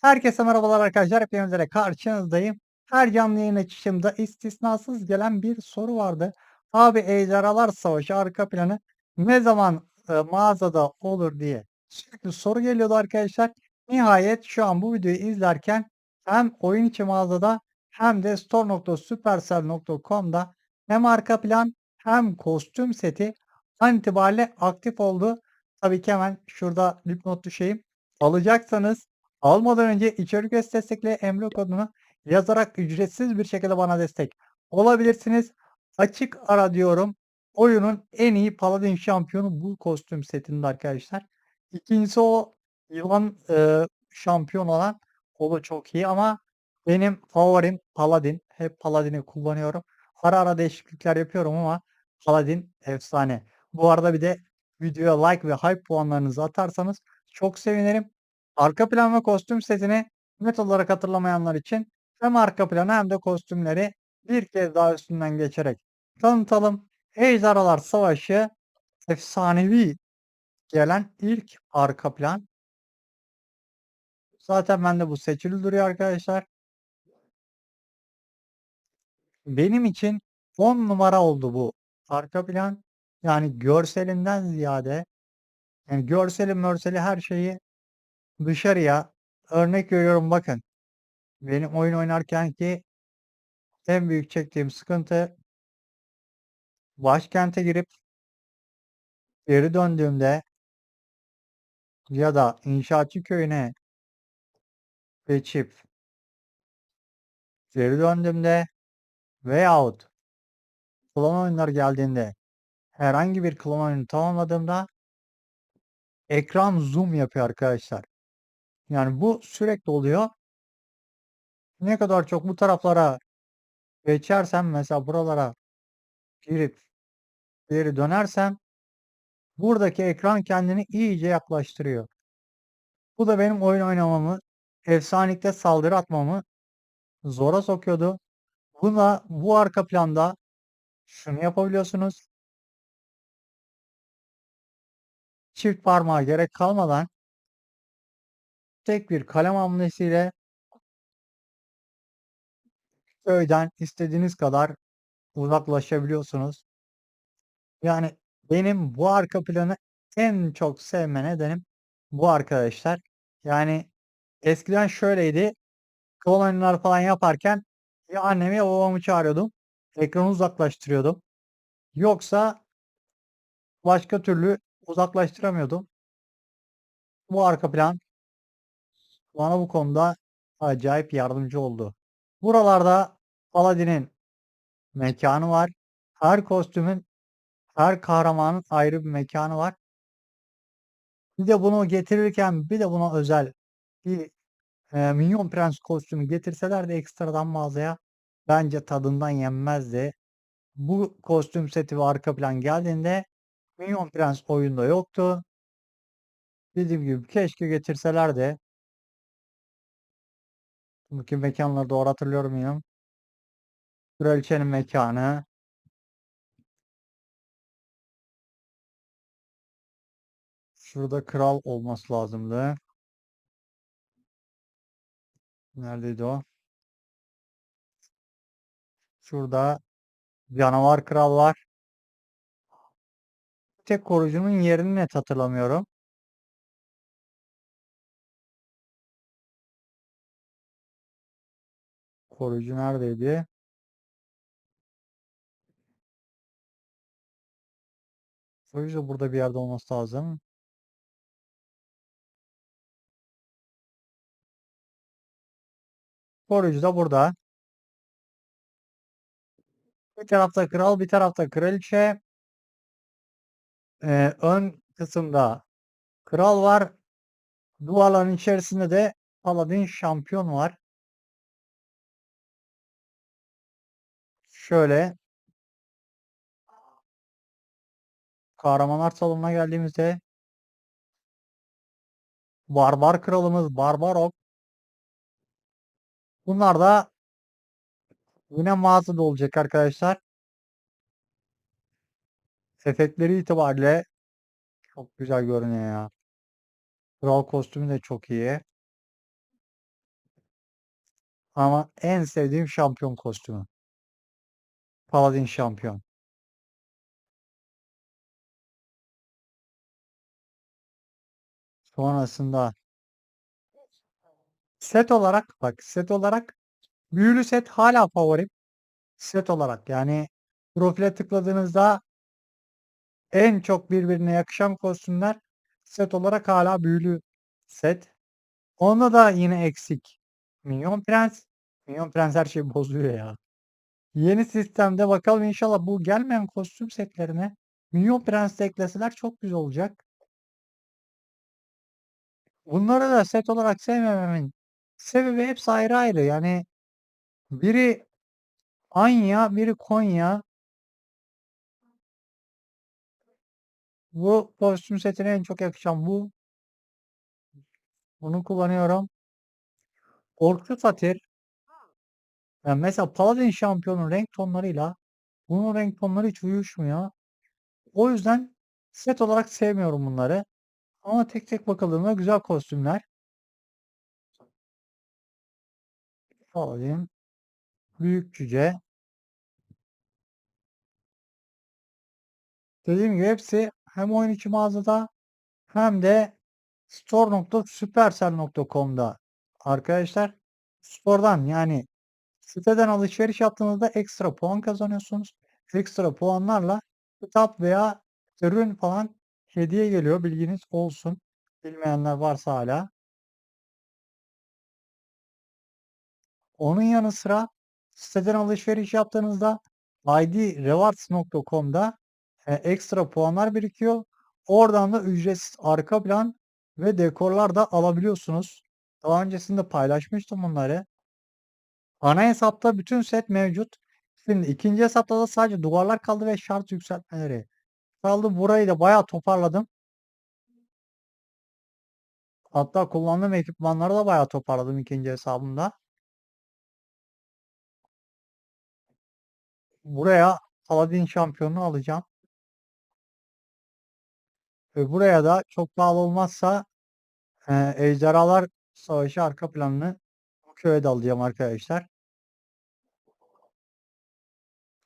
Herkese merhabalar arkadaşlar. Hepinize de karşınızdayım. Her canlı yayın açışımda istisnasız gelen bir soru vardı. Abi Ejderhalar Savaşı arka planı ne zaman e, mağazada olur diye sürekli soru geliyordu arkadaşlar. Nihayet şu an bu videoyu izlerken hem oyun içi mağazada hem de store.supercell.com'da hem arka plan hem kostüm seti an itibariyle aktif oldu. Tabii ki hemen şurada dipnot düşeyim. Alacaksanız Almadan önce içerik destekle emlak kodunu yazarak ücretsiz bir şekilde bana destek olabilirsiniz. Açık ara diyorum. Oyunun en iyi Paladin şampiyonu bu kostüm setinde arkadaşlar. İkincisi o yılan e, şampiyon olan o da çok iyi ama benim favorim Paladin. Hep Paladin'i kullanıyorum. Ara ara değişiklikler yapıyorum ama Paladin efsane. Bu arada bir de videoya like ve hype puanlarınızı atarsanız çok sevinirim. Arka plan ve kostüm setini net olarak hatırlamayanlar için hem arka planı hem de kostümleri bir kez daha üstünden geçerek tanıtalım. Ejderhalar Savaşı efsanevi gelen ilk arka plan. Zaten bende bu seçili duruyor arkadaşlar. Benim için 10 numara oldu bu arka plan. Yani görselinden ziyade yani görseli mörseli her şeyi dışarıya örnek veriyorum bakın. Benim oyun oynarken ki en büyük çektiğim sıkıntı başkente girip geri döndüğümde ya da inşaatçı köyüne geçip geri döndüğümde veyahut klan oyunlar geldiğinde herhangi bir klan oyunu tamamladığımda ekran zoom yapıyor arkadaşlar. Yani bu sürekli oluyor. Ne kadar çok bu taraflara geçersem mesela buralara girip geri dönersem buradaki ekran kendini iyice yaklaştırıyor. Bu da benim oyun oynamamı, efsanelikte saldırı atmamı zora sokuyordu. Buna bu arka planda şunu yapabiliyorsunuz. Çift parmağa gerek kalmadan tek bir kalem hamlesiyle köyden istediğiniz kadar uzaklaşabiliyorsunuz. Yani benim bu arka planı en çok sevme nedenim bu arkadaşlar. Yani eskiden şöyleydi. Koloniler falan yaparken ya annemi ya babamı çağırıyordum. Ekranı uzaklaştırıyordum. Yoksa başka türlü uzaklaştıramıyordum. Bu arka plan bana bu konuda acayip yardımcı oldu. Buralarda Aladdin'in mekanı var. Her kostümün, her kahramanın ayrı bir mekanı var. Bir de bunu getirirken bir de buna özel bir e, Minyon Prens kostümü getirseler de ekstradan mağazaya bence tadından yenmezdi. Bu kostüm seti ve arka plan geldiğinde Minyon Prens oyunda yoktu. Dediğim gibi keşke getirseler de Bakayım mekanları doğru hatırlıyor muyum? Kraliçenin mekanı. Şurada kral olması lazımdı. Neredeydi o? Şurada canavar kral var. Tek korucunun yerini net hatırlamıyorum. Koruyucu neredeydi? Koruyucu da burada bir yerde olması lazım. Koruyucu da burada. Bir tarafta kral, bir tarafta kraliçe. Ee, ön kısımda kral var. Duvarların içerisinde de Paladin şampiyon var. Şöyle kahramanlar salonuna geldiğimizde Barbar kralımız Barbarok Bunlar da yine mağazada olacak arkadaşlar. Efektleri itibariyle çok güzel görünüyor ya. Kral kostümü de çok iyi. Ama en sevdiğim şampiyon kostümü. Paladin şampiyon. Sonrasında set olarak bak set olarak büyülü set hala favorim. Set olarak yani profile tıkladığınızda en çok birbirine yakışan kostümler set olarak hala büyülü set. Onda da yine eksik. Minyon Prens. Minyon Prens her şeyi bozuyor ya. Yeni sistemde bakalım inşallah bu gelmeyen kostüm setlerine Minyon Prens ekleseler çok güzel olacak. Bunları da set olarak sevmememin sebebi hepsi ayrı ayrı. Yani biri Anya, biri Konya. Bu kostüm setine en çok yakışan bu. Bunu kullanıyorum. Orklu Satir. Yani mesela Paladin şampiyonun renk tonlarıyla bunun renk tonları hiç uyuşmuyor. O yüzden set olarak sevmiyorum bunları. Ama tek tek bakıldığında güzel kostümler. Paladin. Büyük cüce. Dediğim gibi hepsi hem oyun içi mağazada hem de store.supercell.com'da arkadaşlar store'dan yani siteden alışveriş yaptığınızda ekstra puan kazanıyorsunuz. Ekstra puanlarla kitap veya ürün falan hediye geliyor. Bilginiz olsun. Bilmeyenler varsa hala. Onun yanı sıra siteden alışveriş yaptığınızda idrewards.com'da e, ekstra puanlar birikiyor. Oradan da ücretsiz arka plan ve dekorlar da alabiliyorsunuz. Daha öncesinde paylaşmıştım bunları. Ana hesapta bütün set mevcut. Şimdi ikinci hesapta da sadece duvarlar kaldı ve şart yükseltmeleri kaldı. Burayı da bayağı toparladım. Hatta kullandığım ekipmanları da bayağı toparladım ikinci hesabımda. Buraya Paladin şampiyonunu alacağım. Ve buraya da çok pahalı olmazsa e, Ejderhalar Savaşı arka planını köye de alacağım arkadaşlar.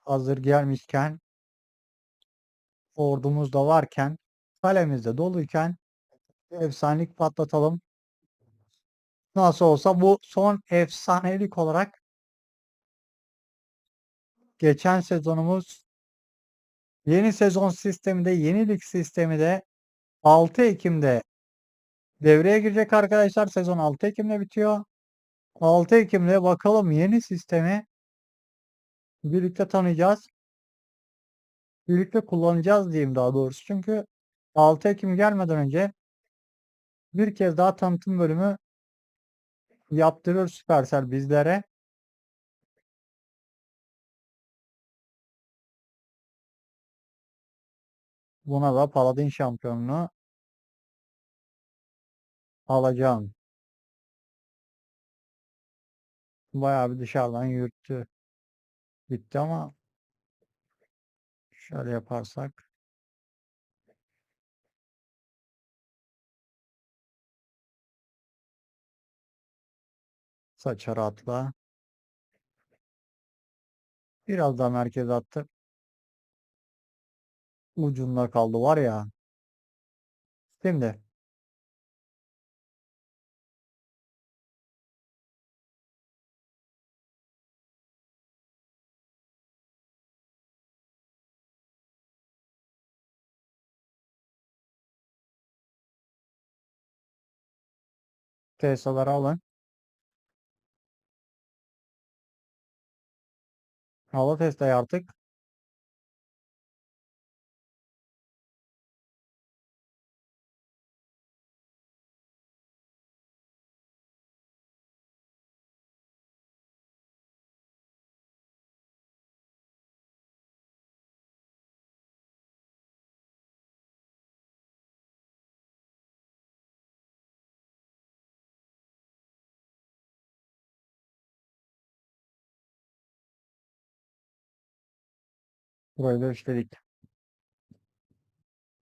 Hazır gelmişken ordumuz da varken kalemiz de doluyken efsanelik patlatalım. Nasıl olsa bu son efsanelik olarak geçen sezonumuz yeni sezon sisteminde yenilik sistemi de 6 Ekim'de devreye girecek arkadaşlar. Sezon 6 Ekim'de bitiyor. 6 Ekim'de bakalım yeni sistemi birlikte tanıyacağız. Birlikte kullanacağız diyeyim daha doğrusu. Çünkü 6 Ekim gelmeden önce bir kez daha tanıtım bölümü yaptırır Supercell bizlere. Buna da Paladin şampiyonluğu alacağım. Bayağı bir dışarıdan yürüttü. Bitti ama şöyle yaparsak saçar atla. Biraz daha merkeze attı. Ucunda kaldı var ya. Şimdi Tesla'ları alın. Hava Tesla'yı artık. Burayı da işledik.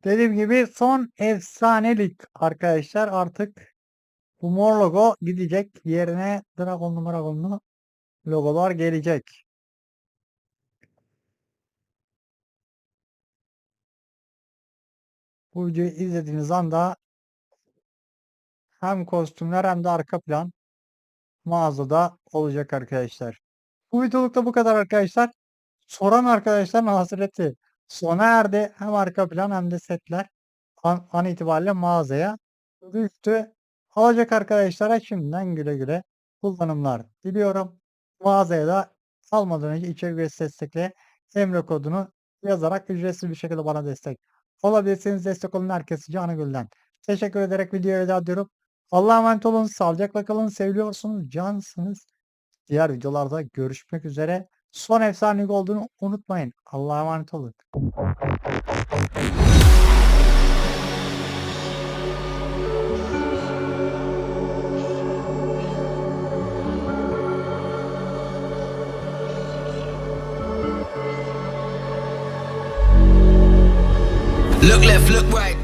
Dediğim gibi son efsanelik arkadaşlar artık bu mor logo gidecek yerine Dragonlu Dragonlu logolar gelecek. Bu videoyu izlediğiniz anda hem kostümler hem de arka plan mağazada olacak arkadaşlar. Bu videolukta bu kadar arkadaşlar. Soran arkadaşların hasreti sona erdi. Hem arka plan hem de setler an, an itibariyle mağazaya düştü. Alacak arkadaşlara şimdiden güle güle kullanımlar diliyorum. Mağazaya da almadan önce içerik üyesi destekle Emre kodunu yazarak ücretsiz bir şekilde bana destek olabilirsiniz. Destek olun herkese canı. Teşekkür ederek videoya veda ediyorum. Allah'a emanet olun. Sağlıcakla kalın. Seviliyorsunuz. Cansınız. Diğer videolarda görüşmek üzere. Son efsanelik olduğunu unutmayın. Allah'a emanet olun. Look left, look right.